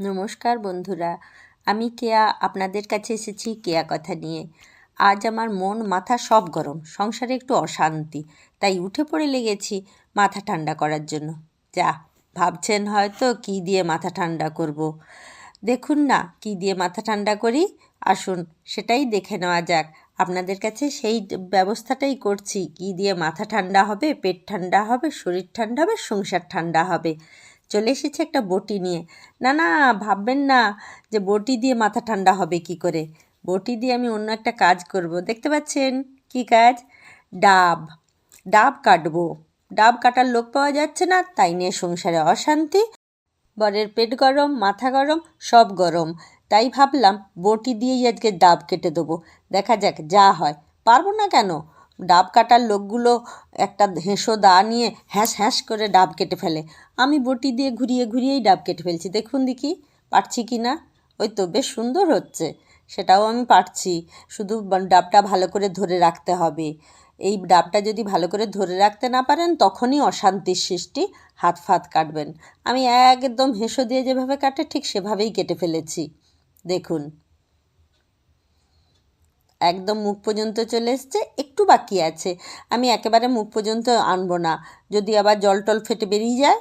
নমস্কার বন্ধুরা, আমি কেয়া, আপনাদের কাছে এসেছি কেয়া কথা নিয়ে। আজ আমার মন, মাথা সব গরম, সংসারে একটু অশান্তি, তাই উঠে পড়ে লেগেছি মাথা ঠান্ডা করার জন্য। যা, ভাবছেন হয়তো কি দিয়ে মাথা ঠান্ডা করব। দেখুন না, কি দিয়ে মাথা ঠান্ডা করি? আসুন, সেটাই দেখে নেওয়া যাক। আপনাদের কাছে সেই ব্যবস্থাটাই করছি, কি দিয়ে মাথা ঠান্ডা হবে, পেট ঠান্ডা হবে, শরীর ঠান্ডা হবে, সংসার ঠান্ডা হবে। চলে এসেছে একটা বটি নিয়ে। না না, ভাববেন না যে বটি দিয়ে মাথা ঠান্ডা হবে কি করে। বটি দিয়ে আমি অন্য একটা কাজ করব। দেখতে পাচ্ছেন কি কাজ? ডাব। ডাব কাটবো। ডাব কাটার লোক পাওয়া যাচ্ছে না, তাই নিয়ে সংসারে অশান্তি। বরের পেট গরম, মাথা গরম, সব গরম। তাই ভাবলাম বটি দিয়েই আজকে ডাব কেটে দেবো। দেখা যাক, যা হয়। পারব না কেন? ডাব কাটার লোকগুলো একটা হেঁসো দা নিয়ে হ্যাঁস হ্যাঁস করে ডাব কেটে ফেলে। আমি বটি দিয়ে ঘুরিয়ে ঘুরিয়েই ডাব কেটে ফেলছি। দেখুন দেখি, পারছি কি না? ওই তো, বেশ সুন্দর হচ্ছে। সেটাও আমি পারছি। শুধু ডাবটা ভালো করে ধরে রাখতে হবে। এই ডাবটা যদি ভালো করে ধরে রাখতে না পারেন, তখনই অশান্তির সৃষ্টি। হাত ফাত কাটবেন। আমি একদম হেঁসো দিয়ে যেভাবে কাটে, ঠিক সেভাবেই কেটে ফেলেছি। দেখুন। একদম মুখ পর্যন্ত চলে এসছে, একটু বাকি আছে। আমি একেবারে মুখ পর্যন্ত আনব না। যদি আবার জল টল ফেটে বেরিয়ে যায়,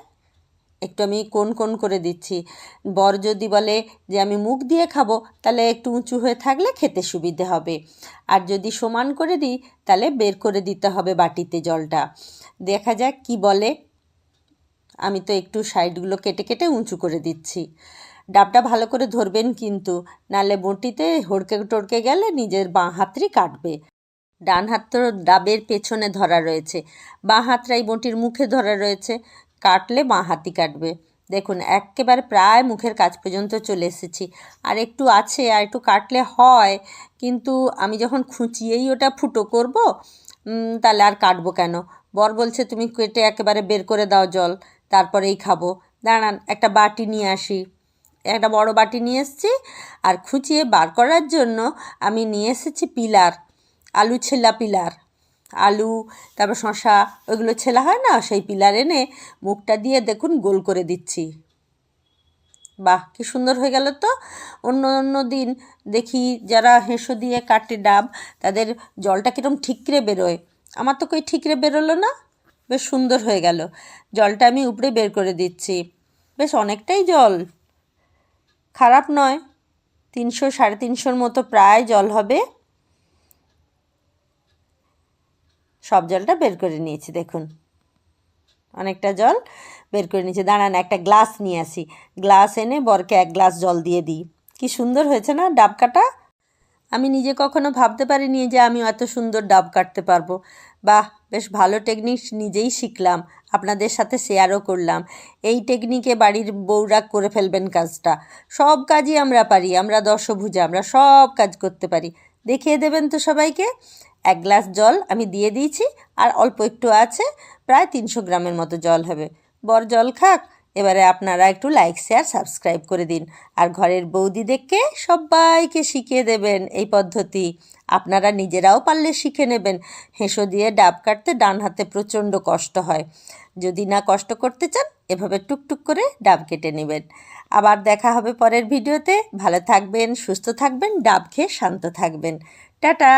একটু আমি কোন কোন করে দিচ্ছি। বর যদি বলে যে, আমি মুখ দিয়ে খাব তাহলে একটু উঁচু হয়ে থাকলে খেতে সুবিধে হবে। আর যদি সমান করে দিই, তাহলে বের করে দিতে হবে বাটিতে জলটা। দেখা যাক কি বলে। আমি তো একটু সাইডগুলো কেটে কেটে উঁচু করে দিচ্ছি। ডাবটা ভালো করে ধরবেন কিন্তু, নালে বটিতে হড়কে টড়কে গেলে নিজের বাঁ হাতই কাটবে। ডান হাত তো ডাবের পেছনে ধরা রয়েছে, বাঁ হাতটাই বটির মুখে ধরা রয়েছে, কাটলে বাঁ হাতি কাটবে। দেখুন, একেবারে প্রায় মুখের কাজ পর্যন্ত চলে এসেছি। আর একটু আছে, আর একটু কাটলে হয়, কিন্তু আমি যখন খুঁচিয়েই ওটা ফুটো করব তাহলে আর কাটবো কেন? বর বলছে, তুমি কেটে একেবারে বের করে দাও জল, তারপরেই খাব। দাঁড়ান, একটা বাটি নিয়ে আসি। একটা বড় বাটি নিয়ে এসেছি আর খুঁচিয়ে বার করার জন্য আমি নিয়ে এসেছি পিলার, আলু ছেলা পিলার। আলু, তারপর শশা ওইগুলো ছেলা হয় না? সেই পিলার এনে মুখটা দিয়ে দেখুন গোল করে দিচ্ছি। বাহ, কি সুন্দর হয়ে গেল তো। অন্য অন্য দিন দেখি যারা হেঁসো দিয়ে কাটে ডাব, তাদের জলটা কীরকম ঠিকরে বেরোয়। আমার তো কই ঠিকরে বেরোলো না? বেশ সুন্দর হয়ে গেল। জলটা আমি উপরে বের করে দিচ্ছি। বেশ অনেকটাই জল। খারাপ নয়, তিনশো, সাড়ে তিনশোর মতো প্রায় জল হবে। সব জলটা বের করে নিয়েছি, দেখুন। অনেকটা জল বের করে নিয়েছি। দাঁড়ান, একটা গ্লাস নিয়ে আসি। গ্লাস এনে বরকে এক গ্লাস জল দিয়ে দিই। কি সুন্দর হয়েছে না ডাব কাটা? আমি নিজে কখনো ভাবতে পারিনি যে আমি এত সুন্দর ডাব কাটতে পারব। বাহ বেশ ভালো টেকনিক নিজেই শিখলাম, আপনাদের সাথে শেয়ারও করলাম। এই টেকনিকে বাড়ির বউরা করে ফেলবেন কাজটা। সব কাজই আমরা পারি, আমরা দর্শভুজা, আমরা সব কাজ করতে পারি। দেখিয়ে দেবেন তো সবাইকে? এক গ্লাস জল আমি দিয়ে দিয়েছি, আর অল্প একটু আছে, প্রায় তিনশো গ্রামের মতো জল হবে। বর জল খাক এবারে আপনারা একটু লাইক শেয়ার সাবস্ক্রাইব করে দিন। আর ঘরের বৌদিদেরকে সবাইকে শিখিয়ে দেবেন এই পদ্ধতি। আপনারা নিজেরাও পারলে শিখে নেবেন। হেঁসো দিয়ে ডাব কাটতে ডান হাতে প্রচণ্ড কষ্ট হয়। যদি না কষ্ট করতে চান, এভাবে টুকটুক করে ডাব কেটে নেবেন। আবার দেখা হবে পরের ভিডিওতে। ভালো থাকবেন, সুস্থ থাকবেন, ডাব খেয়ে শান্ত থাকবেন। টাটা!